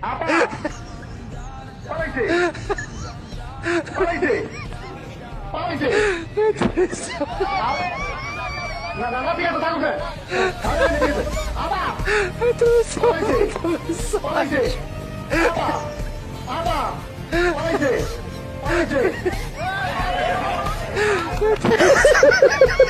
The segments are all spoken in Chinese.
阿爸，放进去，放进去，放进去，放进去。阿爸，那那批人怎么去？他在这边。阿爸，太痛死了，太痛死了，放进去。阿爸，阿爸，放进去，放进去。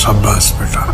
সাব্বাস বেটা